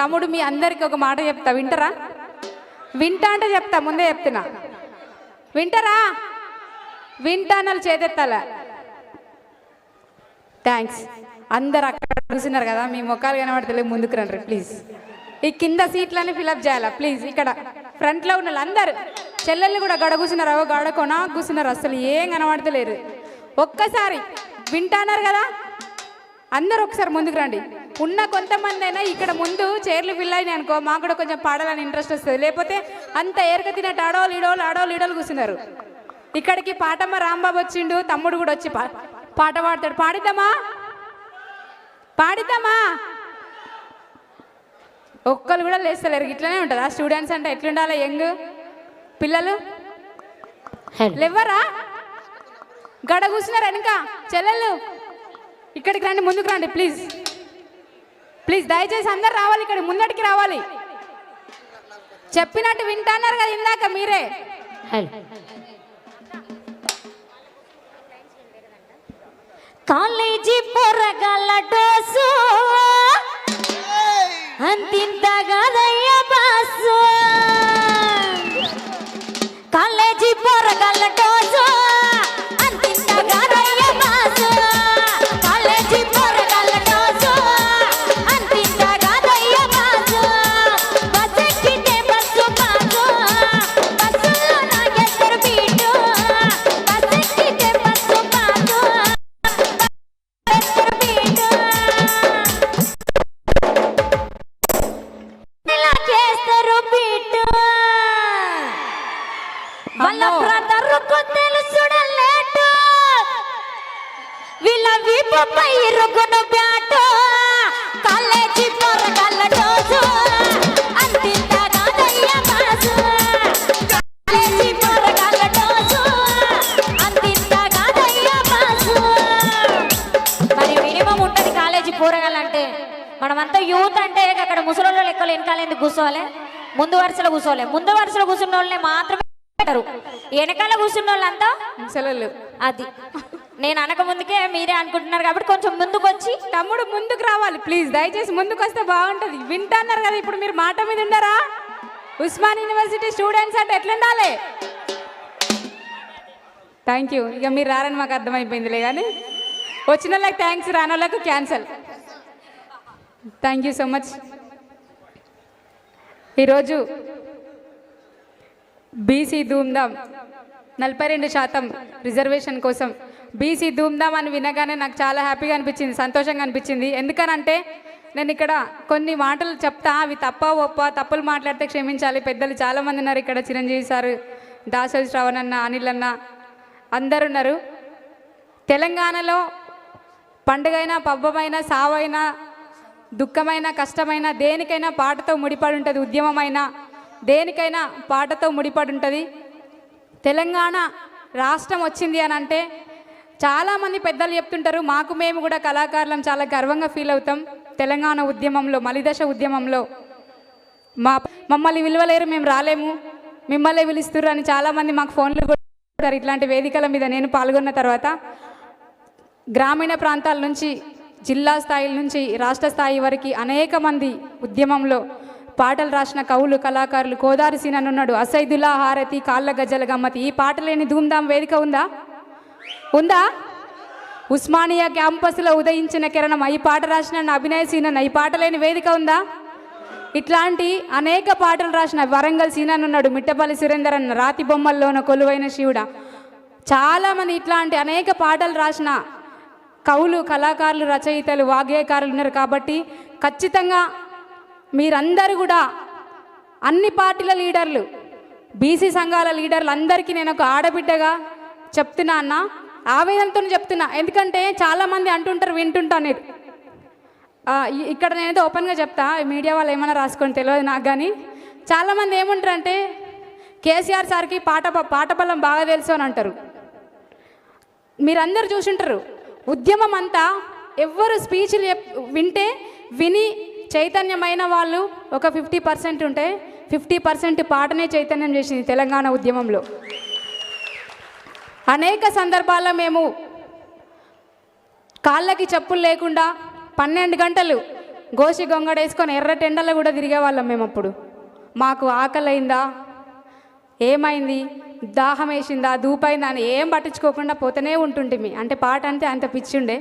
తమ్ముడు మీ అందరికి ఒక మాట చెప్తా వింటరా? వింటా అంటే చెప్తా ముందే చెప్తున్నా. వింటరా? వింటానలు చేతెత్తాల. థ్యాంక్స్ అందరు అక్కడ కూర్చున్నారు కదా మీ ముఖాలు కనబడతలేదు ముందుకు రండి ప్లీజ్ ఈ కింద సీట్లన్నీ ఫిలప్ చేయాలా ప్లీజ్ ఇక్కడ ఫ్రంట్లో ఉన్న వాళ్ళు అందరు చెల్లెళ్ళు కూడా గడ కూర్చున్నారు? అవో గడ కొనా కూర్చున్నారు అసలు ఏం కనబడతలేరు ఒక్కసారి వింటాన్నారు కదా అందరూ ఒకసారి ముందుకు రండి. ఉన్న కొంతమంది అయినా ఇక్కడ ముందు చైర్లు ఫిల్ అయినాయి అనుకో మాకు కూడా కొంచెం పాడాలని ఇంట్రెస్ట్ వస్తుంది. లేకపోతే అంత ఏరక తినట్టు ఆడోళ్ళు ఈడోళ్ళు ఆడోళ్ళు ఈడోళ్ళు కూర్చున్నారు. ఇక్కడికి పాటమ్మ రాంబాబు వచ్చిండు తమ్ముడు కూడా వచ్చి పాట పాడతాడు. పాడిద్దామా? పాడిద్దామా? ఒక్కరు కూడా లేస్తలేరు. ఇట్లనే ఉంటుంది. ఆ స్టూడెంట్స్ అంటే ఎట్లుండాలి యంగ్ పిల్లలు? లేవరా? గడ కూర్చున్నారు వెనక చెల్లెళ్ళు? ఇక్కడికి రండి ముందుకు రండి ప్లీజ్ ప్లీజ్ దయచేసి అందరు రావాలి ఇక్కడ ముందటికి రావాలి. చెప్పినట్టు వింటున్నారు కదా ఇందాక మీరే. కాలేజీ పొరగల డోసు. అంతింత కాదయ్య బాసు. కాలేజీ పొరగల డోసు. మరి మినిమం ఉంటుంది కాలేజీ పోరగాలంటే మనమంతా యూత్ అంటే అక్కడ ముసలోళ్ళ లెక్కలు వెనకాల ఎందుకు కూర్చోవాలి? ముందు వరుసలో కూర్చోవాలి. ముందు వరుసలో కూర్చున్న వాళ్ళని మాత్రమే పెట్టరు వెనకాల కూర్చున్న వాళ్ళంతా అది. నేను అనక ముందుకే మీరే అనుకుంటున్నారు కాబట్టి కొంచెం ముందుకు వచ్చి తమ్ముడు ముందుకు రావాలి. ప్లీజ్ దయచేసి ముందుకు వస్తే బాగుంటుంది. వింటున్నారు కదా ఇప్పుడు మీరు మాట మీద ఉండరా? ఉస్మాన్ యూనివర్సిటీ స్టూడెంట్స్ అంటే ఎట్లుండాలి? థ్యాంక్ యూ ఇక మీరు రారని మాకు అర్థమైపోయిందిలే కానీ వచ్చిన వాళ్ళకి థ్యాంక్స్ రాని వాళ్ళకు cancel thank you so much ఈరోజు బీసీ ధూమ్ధామ్ నలభై రెండు శాతం రిజర్వేషన్ కోసం బీసీ ధూమ్ధామ్ అని వినగానే నాకు చాలా హ్యాపీగా అనిపించింది సంతోషంగా అనిపించింది. ఎందుకనంటే నేను ఇక్కడ కొన్ని మాటలు చెప్తా అవి తప్ప ఒప్ప తప్పులు మాట్లాడితే క్షమించాలి. పెద్దలు చాలామంది ఉన్నారు ఇక్కడ చిరంజీవి సార్ దాసరి శ్రవణ్ అన్న అనిల్ అన్న అందరు ఉన్నారు. తెలంగాణలో పండుగైనా పబ్బమైనా సావైనా దుఃఖమైన కష్టమైన దేనికైనా పాటతో ముడిపడి ఉంటుంది ఉద్యమమైన దేనికైనా పాటతో ముడిపడి ఉంటుంది. తెలంగాణ రాష్ట్రం వచ్చింది అని అంటే చాలామంది పెద్దలు చెప్తుంటారు మాకు మేము కూడా కళాకారులం చాలా గర్వంగా ఫీల్ అవుతాం తెలంగాణ ఉద్యమంలో మలిదశ ఉద్యమంలో. మా మమ్మల్ని విలువలేరు మేము రాలేము మిమ్మల్ని పిలుస్తున్నారు అని చాలామంది మాకు ఫోన్లు కూడా ఇట్లాంటి వేదికల మీద నేను పాల్గొన్న తర్వాత గ్రామీణ ప్రాంతాల నుంచి జిల్లా స్థాయిల నుంచి రాష్ట్ర స్థాయి వరకు అనేక మంది ఉద్యమంలో పాటలు రాసిన కవులు కళాకారులు కోదారి సీనన్ ఉన్నాడు. అసైదుల్లా హారతి కాళ్ళ గజ్జల గమ్మతి. ఈ పాట లేని ధూమ్ధామ్ వేదిక ఉందా? ఉందా? ఉస్మానియా క్యాంపస్లో ఉదయించిన కిరణం ఈ పాట రాసిన అభినయ సీనన్న ఈ పాట లేని వేదిక ఉందా? ఇట్లాంటి అనేక పాటలు రాసిన వరంగల్ సీనన్ ఉన్నాడు మిట్టపల్లి సురేందర్ అన్న రాతి బొమ్మల్లోన కొలువైన శివుడ. చాలామంది ఇట్లాంటి అనేక పాటలు రాసిన కవులు కళాకారులు రచయితలు వాగ్గేయకారులు ఉన్నారు కాబట్టి ఖచ్చితంగా మీరందరూ కూడా అన్ని పార్టీల లీడర్లు బీసీ సంఘాల లీడర్లు అందరికీ నేను ఒక ఆడబిడ్డగా చెప్తున్నా అన్న. ఆవేదనతో చెప్తున్నా. ఎందుకంటే చాలామంది అంటుంటారు వింటుంటా నేను ఇక్కడ నేనైతే ఓపెన్గా చెప్తా. మీడియా వాళ్ళు ఏమైనా రాసుకొని తెలియదు నాకు కానీ. చాలామంది ఏముంటారంటే కేసీఆర్ సార్కి పాట ప- పాట బలం బాగా తెలుసు అని అంటారు. మీరందరూ చూసుంటారు. ఉద్యమం అంతా ఎవ్వరు స్పీచ్లు చెప్ వింటే విని చైతన్యమైన వాళ్ళు ఒక ఫిఫ్టీ పర్సెంట్ ఉంటే ఫిఫ్టీ పర్సెంట్ పాటనే చైతన్యం చేసింది తెలంగాణ ఉద్యమంలో. అనేక సందర్భాల్లో మేము కాళ్ళకి చెప్పులు లేకుండా పన్నెండు గంటలు గోసి గొంగడేసుకొని ఎర్ర టెండల్లో కూడా తిరిగేవాళ్ళం మేము అప్పుడు. మాకు ఆకలైందా? ఏమైంది? దాహం వేసిందా? దూపైందా అని ఏం పట్టించుకోకుండా పోతూనే ఉంటుంటిమి అంటే పాట అంటే అంత పిచ్చుండే.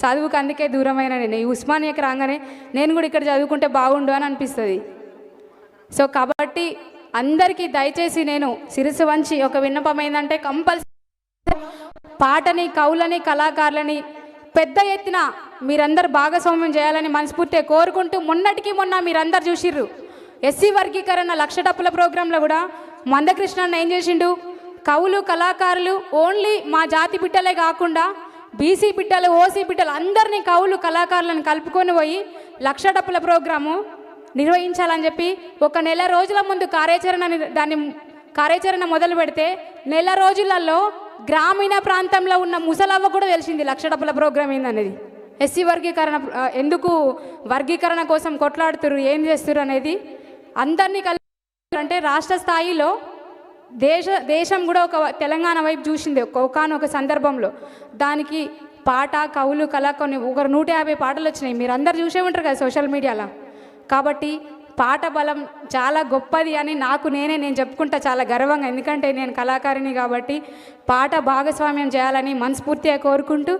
చదువుకు అందుకే దూరమైన నేను. ఈ ఉస్మానియాకి రాగానే నేను కూడా ఇక్కడ చదువుకుంటే బాగుండు అని అనిపిస్తుంది. సో కాబట్టి అందరికీ దయచేసి నేను శిరసు వంచి ఒక విన్నపం ఏంటంటే కంపల్సరీ పాటని కవులని కళాకారులని పెద్ద ఎత్తున మీరందరూ భాగస్వామ్యం చేయాలని మనస్ఫూర్తిగా కోరుకుంటూ మొన్నటికి మొన్న మీరందరు చూసిర్రు. ఎస్సీ వర్గీకరణ లక్ష డప్పుల ప్రోగ్రాంలో కూడా మందకృష్ణ ఏం చేసిండు? కవులు కళాకారులు ఓన్లీ మా జాతి బిడ్డలే కాకుండా బీసీ బిడ్డలు ఓసీ బిడ్డలు అందరినీ కవులు కళాకారులను కలుపుకొని పోయి లక్ష డప్పుల ప్రోగ్రాము నిర్వహించాలని చెప్పి ఒక నెల రోజుల ముందు కార్యాచరణ దాన్ని కార్యాచరణ మొదలు పెడితే నెల రోజులలో గ్రామీణ ప్రాంతంలో ఉన్న ముసలవ్వ కూడా తెలిసింది లక్ష డబ్బుల ప్రోగ్రామ్ ఏందనేది. ఎస్సీ వర్గీకరణ ఎందుకు వర్గీకరణ కోసం కొట్లాడుతురు ఏం చేస్తురు అనేది అందరినీ కలిసి అంటే రాష్ట్ర స్థాయిలో దేశ దేశం కూడా ఒక తెలంగాణ వైపు చూసింది ఒకనొక సందర్భంలో. దానికి పాట కవులు కళ కొన్ని ఒక నూట యాభై పాటలు వచ్చినాయి. మీరు అందరు చూసే ఉంటారు కదా సోషల్ మీడియాలో. కాబట్టి పాట బలం చాలా గొప్పది అని నాకు నేనే నేను చెప్పుకుంటా చాలా గర్వంగా. ఎందుకంటే నేను కళాకారిని కాబట్టి పాట భాగస్వామ్యం చేయాలని మనస్ఫూర్తిగా కోరుకుంటూ